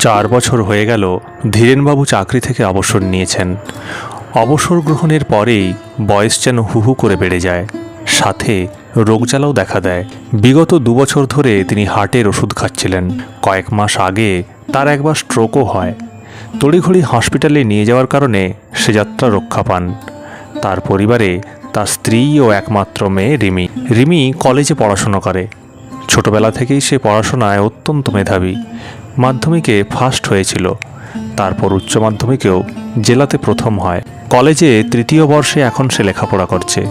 চার বছর হয়ে গেল ধীরেনবাবু চাকরি থেকে অবসর নিয়েছেন। অবসর গ্রহণের পরেই বয়স যেন হু হু করে বেড়ে যায়। সাথে রোগজ্বালাও দেখা দেয়। বিগত দুবছর ধরে তিনি হার্টের ওষুধ খাচ্ছিলেন। কয়েক মাস আগে তার একবার স্ট্রোকও হয়। তড়িঘড়ি হসপিটালে নিয়ে যাওয়ার কারণে সে যাত্রা রক্ষা পান। তার পরিবারে তার স্ত্রী ও একমাত্র মেয়ে রিমি। রিমি কলেজে পড়াশোনা করে। ছোটবেলা থেকেই সে পড়াশোনায় অত্যন্ত মেধাবী। মাধ্যমিকে ফার্স্ট হয়েছিল। তারপর উচ্চ মাধ্যমিকেও জেলাতে প্রথম হয়। কলেজে তৃতীয় বর্ষে এখন সে লেখাপড়া করছে।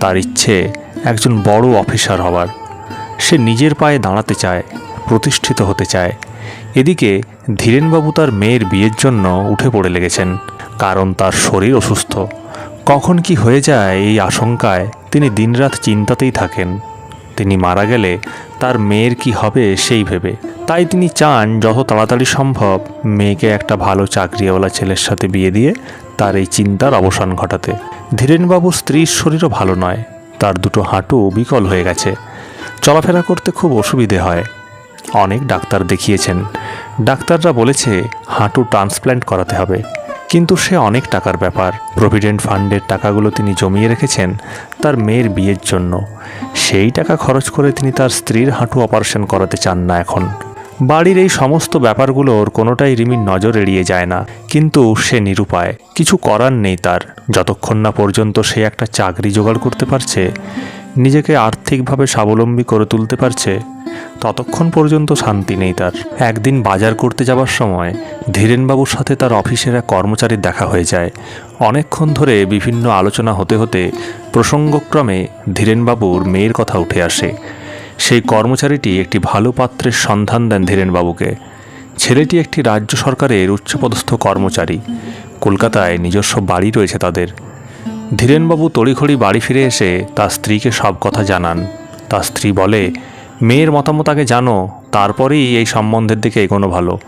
তার ইচ্ছে একজন বড় অফিসার হওয়ার। সে নিজের পায়ে দাঁড়াতে চায়, প্রতিষ্ঠিত হতে চায়। এদিকে ধীরেনবাবু তার মেয়ের বিয়ের জন্য উঠে পড়ে লেগেছেন, কারণ তার শরীর অসুস্থ। কখন কি হয়ে যায় এই আশঙ্কায় তিনি দিনরাত চিন্তাতেই থাকেন। তিনি মারা গেলে তার মেয়ের কি হবে সেই ভেবে। তাই তিনি চান যত তাড়াতাড়ি সম্ভব মেয়েকে একটা ভালো চাকরিওয়ালা ছেলের সাথে বিয়ে দিয়ে তার এই চিন্তার অবসান ঘটাতে। ধীরেনবাবুর স্ত্রীর শরীরও ভালো নয়। তার দুটো হাঁটু বিকল হয়ে গেছে। চলাফেরা করতে খুব অসুবিধে হয়। অনেক ডাক্তার দেখিয়েছেন। ডাক্তাররা বলেছে হাঁটু ট্রান্সপ্ল্যান্ট করাতে হবে। কিন্তু সে অনেক টাকার ব্যাপার। প্রভিডেন্ট ফান্ডের টাকাগুলো তিনি জমিয়ে রেখেছেন তার মেয়ের বিয়ের জন্য। সেই টাকা খরচ করে তিনি তার স্ত্রীর হাঁটু অপারেশন করাতে চান না এখন। বাড়ির এই সমস্ত ব্যাপারগুলোর কোনোটাই রিমির নজর এড়িয়ে যায় না, কিন্তু সে নিরুপায়। কিছু করার নেই তার। যতক্ষণ না পর্যন্ত সে একটা চাকরি জোগাড় করতে পারছে, নিজেকে আর্থিকভাবে স্বাবলম্বী করে তুলতে পারছে ততক্ষণ পর্যন্ত শান্তি নেই তার। একদিন বাজার করতে যাবার সময় ধীরেনবাবুর সাথে তার অফিসের এক কর্মচারীর দেখা হয়ে যায়। অনেকক্ষণ ধরে বিভিন্ন আলোচনা হতে হতে প্রসঙ্গক্রমে ধীরেনবাবুর মেয়ের কথা উঠে আসে। সেই কর্মচারীটি একটি ভালো পাত্রের সন্ধান দেন ধীরেনবাবুকে। ছেলেটি একটি রাজ্য সরকারের উচ্চপদস্থ কর্মচারী। কলকাতায় নিজস্ব বাড়ি রয়েছে তাদের। ধীরেনবাবু তড়িঘড়ি বাড়ি ফিরে এসে তার স্ত্রীকে সব কথা জানান। তার স্ত্রী বলে মেয়ের মতামত আগে জানো, তারপরেই এই সম্বন্ধের দিকে এগোনো ভালো।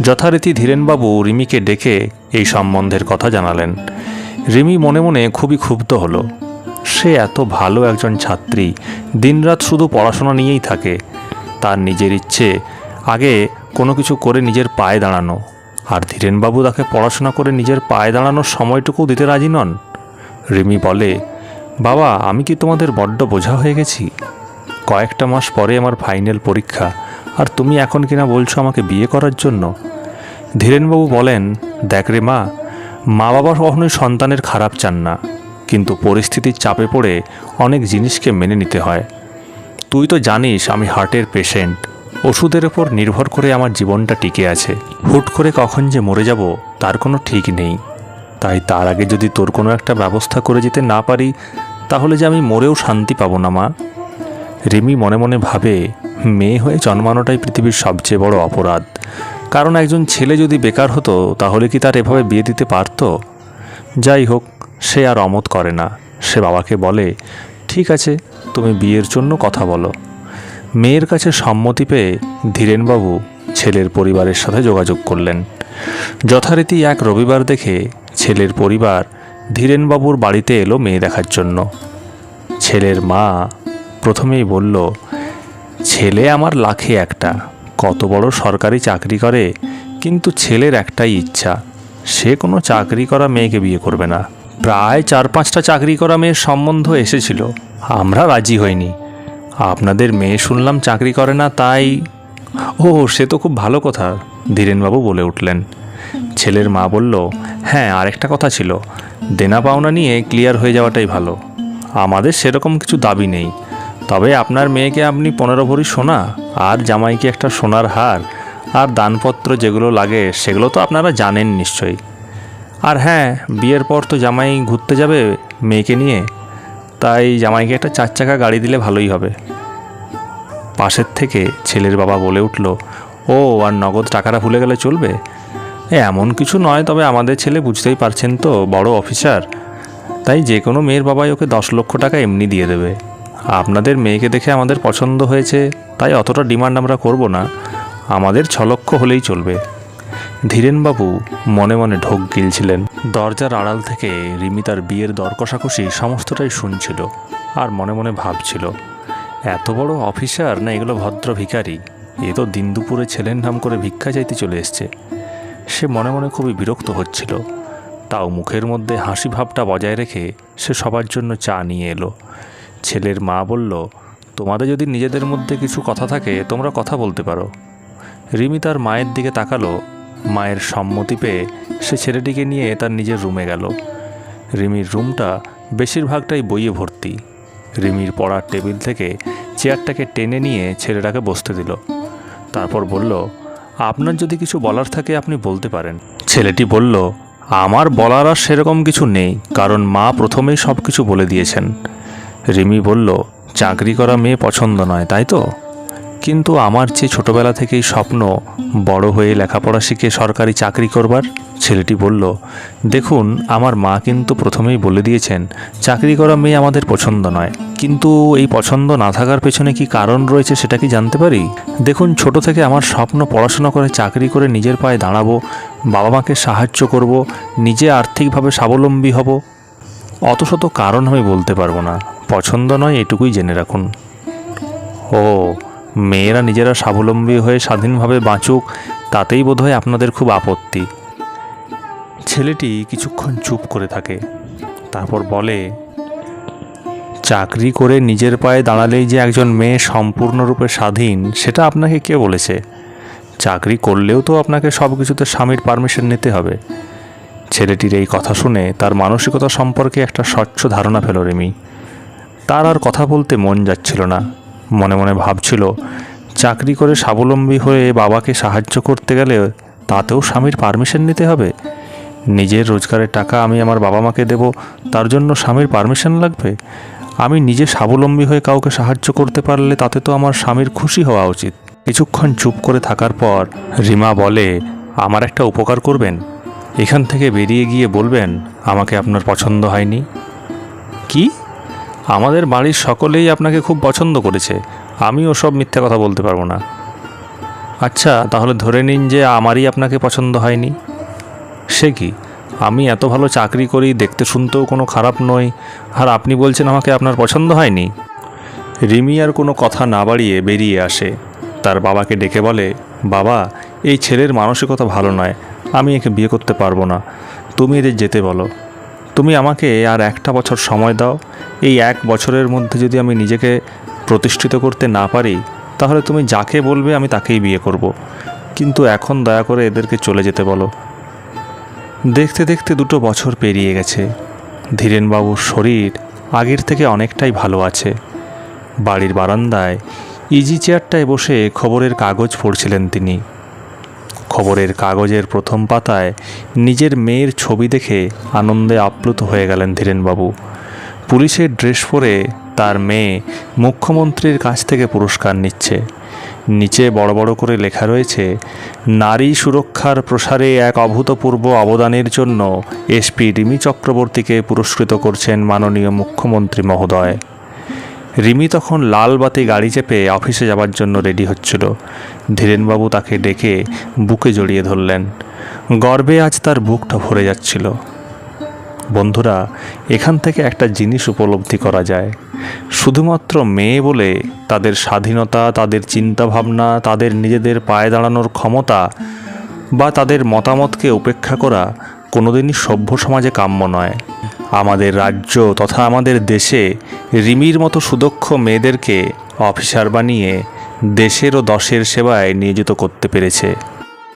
যথারীতি ধীরেনবাবু রিমিকে ডেকে এই সম্বন্ধের কথা জানালেন। রিমি মনে মনে খুবই ক্ষুব্ধ হলো। সে এত ভালো একজন ছাত্রী, দিনরাত শুধু পড়াশোনা নিয়েই থাকে। তার নিজের ইচ্ছে, আগে কোনো কিছু করে নিজের পায়ে দাঁড়ানো। আর ধীরেনবাবু তাকে পড়াশোনা করে নিজের পায়ে দাঁড়ানোর সময়টুকু দিতে রাজি নন? রিমি বলে, বাবা, আমি কি তোমাদের বড্ড বোঝা হয়ে গেছি? কয়েকটা মাস পরে আমার ফাইনাল পরীক্ষা। আর তুমি এখন কিনা বলছো আমাকে বিয়ে করার জন্য? ধীরেনবাবু বলেন, দেখ রে মা মা বাবা কখনোই সন্তানের খারাপ চান না। কিন্তু পরিস্থিতির চাপে পড়ে অনেক জিনিসকে মেনে নিতে হয়। তুই তো জানিস আমি হার্টের পেশেন্ট। ওষুধের ওপর নির্ভর করে আমার জীবনটা টিকে আছে। হুট করে কখন যে মরে যাব, তার কোনো ঠিক নেই। তাই তার আগে যদি তোর কোনো একটা ব্যবস্থা করে যেতে না পারি, তাহলে যে আমি মরেও শান্তি পাবো না, মা। রিমি মনে মনে ভাবে, মেয়ে হয়ে জন্মানোটাই পৃথিবীর সবচেয়ে বড় অপরাধ। কারণ একজন ছেলে যদি বেকার হতো, তাহলে কি তার এভাবে বিয়ে দিতে পারতো? যাই হোক, সে আর অমত করে না। সে বাবাকে বলে, ঠিক আছে, তুমি বিয়ের জন্য কথা বলো। মেয়ের কাছে সম্মতি পেয়ে ধীরেনবাবু ছেলের পরিবারের সাথে যোগাযোগ করলেন। যথারীতি এক রবিবার দেখে ছেলের পরিবার ধীরেনবাবুর বাড়িতে এলো মেয়ে দেখার জন্য। ছেলের মা প্রথমেই বলল, ছেলে আমার লাখে একটা। কত বড় সরকারি চাকরি করে, কিন্তু ছেলের একটাই ইচ্ছা। সে কোনো চাকরি করা মেয়েকে বিয়ে করবে না। প্রায় চার পাঁচটা চাকরি করা মেয়ের সম্বন্ধ এসেছিল। আমরা রাজি হইনি। আপনাদের মেয়ে শুনলাম চাকরি করে না, তাই ও, সে তো খুব ভালো কথা, ধীরেনবাবু বলে উঠলেন। ছেলের মা বলল হ্যাঁ আরেকটা কথা ছিল। দেনা পাওনা নিয়ে ক্লিয়ার হয়ে যাওয়াটাই ভালো। আমাদের সেরকম কিছু দাবি নেই। তবে আপনার মেয়েকে আপনি পনেরো ভরি সোনা আর জামাইকে একটা সোনার হার আর দানপত্র যেগুলো লাগে সেগুলো তো আপনারা জানেন নিশ্চয়ই। আর হ্যাঁ বিয়ের পর তো জামাই ঘুরতে যাবে মেয়েকে নিয়ে, তাই জামাইকে একটা চার চাকা গাড়ি দিলে ভালোই হবে। পাশের থেকে ছেলের বাবা বলে উঠল, ও, আর নগদ টাকাটা ভুলে গেলে চলবে? এমন কিছু নয়, তবে আমাদের ছেলে বুঝতেই পারছেন তো, বড় অফিসার। তাই যে কোনো মেয়ের বাবাই ওকে দশ লক্ষ টাকা এমনি দিয়ে দেবে। আপনাদের মেয়েকে দেখে আমাদের পছন্দ হয়েছে, তাই অতটা ডিমান্ড আমরা করব না। আমাদের ছ লক্ষ হলেই চলবে। ধীরেনবাবু মনে মনে ঢোক গিলছিলেন। দরজার আড়াল থেকে রিমি তার বিয়ের দর কষাকষি সমস্তটাই শুনছিল আর মনে মনে ভাবছিল, এত বড় অফিসার না এগুলো ভদ্র ভিখারি? এ তো দিন দুপুরে ছেলের নাম করে ভিক্ষা চাইতে চলে এসছে। সে মনে মনে খুবই বিরক্ত হচ্ছিল। তাও মুখের মধ্যে হাসি ভাবটা বজায় রেখে সে সবার জন্য চা নিয়ে এলো। ছেলের মা বলল, তোমাদের যদি নিজেদের মধ্যে কিছু কথা থাকে, তোমরা কথা বলতে পারো। রিমি তার মায়ের দিকে তাকালো। মায়ের সম্মতি পেয়ে সে ছেলেটিকে নিয়ে তার নিজের রুমে গেল। রিমির রুমটা বেশিরভাগটাই বইয়ে ভর্তি। রিমির পড়ার টেবিল থেকে চেয়ারটাকে টেনে নিয়ে ছেলেটাকে বসতে দিল। তারপর বলল, আপনার যদি কিছু বলার থাকে, আপনি বলতে পারেন। ছেলেটি বলল, আমার বলার আর সেরকম কিছু নেই, কারণ মা প্রথমেই সব কিছু বলে দিয়েছেন। রিমি বলল, চাকরি করা মেয়ে পছন্দ নয়, তাই তো? কিন্তু আমার যে ছোটবেলা থেকেই স্বপ্ন বড় হয়ে লেখাপড়া শিখে সরকারি চাকরি করবার? ছেলেটি বলল, দেখুন, আমার মা কিন্তু প্রথমেই বলে দিয়েছেন, চাকরি করা মেয়ে আমাদের পছন্দ নয়। কিন্তু এই পছন্দ না থাকার পেছনে কি কারণ রয়েছে সেটা কি জানতে পারি? দেখুন, ছোট থেকে আমার স্বপ্ন পড়াশোনা করে চাকরি করে নিজের পায়ে দাঁড়াবো বাবা মাকে সাহায্য করব, নিজে আর্থিকভাবে স্বাবলম্বী হব। অত শত কারণ আমি বলতে পারব না। পছন্দ নয়, এটুকুই জেনে রাখুন। ও, মেয়েরা নিজেরা স্বাবলম্বী হয়ে স্বাধীনভাবে বাঁচুক, তাতেই বোধহয় আপনাদের খুব আপত্তি। ছেলেটি কিছুক্ষণ চুপ করে থাকে। তারপর বলে, চাকরি করে নিজের পায়ে দাঁড়ালেই যে একজন মেয়ে সম্পূর্ণরূপে স্বাধীন, সেটা আপনাকে কে বলেছে? চাকরি করলেও তো আপনাকে সব কিছুতে স্বামীর পারমিশন নিতে হবে। ছেলেটির এই কথা শুনে তার মানসিকতা সম্পর্কে একটা স্বচ্ছ ধারণা পেল রেমি। তার আর কথা বলতে মন যাচ্ছিল না। মনে মনে ভাবছিল, চাকরি করে স্বাবলম্বী হয়ে বাবাকে সাহায্য করতে গেলে তাতেও স্বামীর পারমিশন নিতে হবে। নিজের রোজগারের টাকা আমি আমার বাবা মাকে দেব, তার জন্য স্বামীর পারমিশন লাগবে। আমি নিজে স্বাবলম্বী হয়ে কাউকে সাহায্য করতে পারলে তাতে তো আমার স্বামীর খুশি হওয়া উচিত। কিছুক্ষণ চুপ করে থাকার পর রিমা বলে, আমার একটা উপকার করবেন। এখান থেকে বেরিয়ে গিয়ে বলবেন, আমাকে আপনার পছন্দ হয়নি? কি? আমাদের বাড়ির সকলেই আপনাকে খুব পছন্দ করেছে। আমি ওসব মিথ্যা কথা বলতে পারব না। আচ্ছা তাহলে ধরে নিন যে আমারই আপনাকে পছন্দ হয়নি। সে কি? আমি এত ভালো চাকরি করি, দেখতে শুনতেও কোনো খারাপ নই। আর আপনি বলছেন আমাকে আপনার পছন্দ হয়নি? রিমি আর কোনো কথা না বাড়িয়ে বেরিয়ে আসে। তার বাবাকে ডেকে বলে, বাবা, এই ছেলের মানসিকতা ভালো নয়। আমি একে বিয়ে করতে পারব না। তুমি এদের যেতে বলো। তুমি আমাকে আর একটা বছর সময় দাও। এই এক বছরের মধ্যে যদি আমি নিজেকে প্রতিষ্ঠিত করতে না পারি, তাহলে তুমি যাকে বলবে আমি তাকেই বিয়ে করব। কিন্তু এখন দয়া করে এদেরকে চলে যেতে বলো। দেখতে দেখতে দুটো বছর পেরিয়ে গেছে। ধীরেনবাবুর শরীর আগের থেকে অনেকটাই ভালো আছে। বাড়ির বারান্দায় ইজি চেয়ারটায় বসে খবরের কাগজ পড়ছিলেন তিনি। খবরের কাগজের প্রথম পাতায় নিজের মেয়ের ছবি দেখে আনন্দে আপ্লুত হয়ে গেলেন ধীরেনবাবু। পুলিশের ড্রেস পরে তার মেয়ে মুখ্যমন্ত্রীর কাছ থেকে পুরস্কার নিচ্ছে। নিচে বড় বড় করে লেখা রয়েছে, নারী সুরক্ষার প্রসারে এক অভূতপূর্ব অবদানের জন্য এসপি রিমি চক্রবর্তীকে পুরস্কৃত করছেন মাননীয় মুখ্যমন্ত্রী মহোদয়। রিমি তখন লাল বাতি গাড়ি চেপে অফিসে যাবার জন্য রেডি হচ্ছিল। ধীরেনবাবু তাকে ডেকে বুকে জড়িয়ে ধরলেন। গর্বে আজ তার বুকটা ভরে যাচ্ছিল। বন্ধুরা, এখান থেকে একটা জিনিস উপলব্ধি করা যায়। শুধুমাত্র মেয়ে বলে তাদের স্বাধীনতা, তাদের চিন্তাভাবনা, তাদের নিজেদের পায়ে দাঁড়ানোর ক্ষমতা বা তাদের মতামতকে উপেক্ষা করা কোনোদিনই সভ্য সমাজে কাম্য নয়। আমাদের রাজ্য তথা আমাদের দেশে রিমির মতো সুদক্ষ মেয়েদেরকে অফিসার বানিয়ে দেশের ও দশের সেবায় নিয়োজিত করতে পেরেছে।